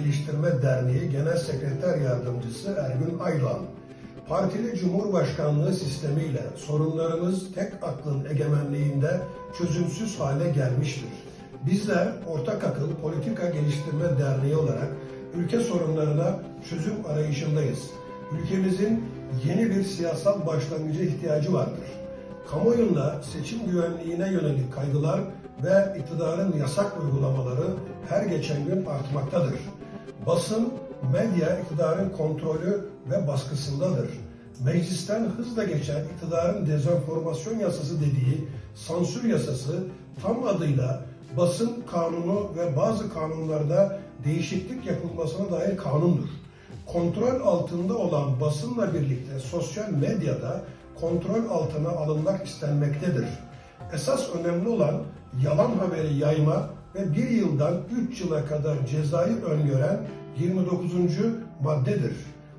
Politika Geliştirme Derneği Genel Sekreter Yardımcısı Ergün Aydoğan. Partili Cumhurbaşkanlığı sistemiyle sorunlarımız tek aklın egemenliğinde çözümsüz hale gelmiştir. Bizler Ortak Akıl Politika Geliştirme Derneği olarak ülke sorunlarına çözüm arayışındayız. Ülkemizin yeni bir siyasal başlangıca ihtiyacı vardır. Kamuoyunda seçim güvenliğine yönelik kaygılar ve iktidarın yasak uygulamaları her geçen gün artmaktadır. Basın, medya iktidarın kontrolü ve baskısındadır. Meclisten hızla geçen iktidarın dezenformasyon yasası dediği sansür yasası tam adıyla basın kanunu ve bazı kanunlarda değişiklik yapılmasına dair kanundur. Kontrol altında olan basınla birlikte sosyal medyada kontrol altına alınmak istenmektedir. Esas önemli olan yalan haberi yayma ve bir yıldan 3 yıla kadar cezayı öngören 29. maddedir.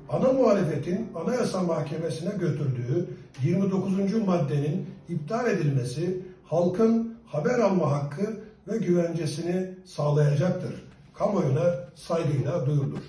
Ana muhalefetin Anayasa Mahkemesi'ne götürdüğü 29. maddenin iptal edilmesi halkın haber alma hakkı ve güvencesini sağlayacaktır. Kamuoyuna saygıyla duyurulur.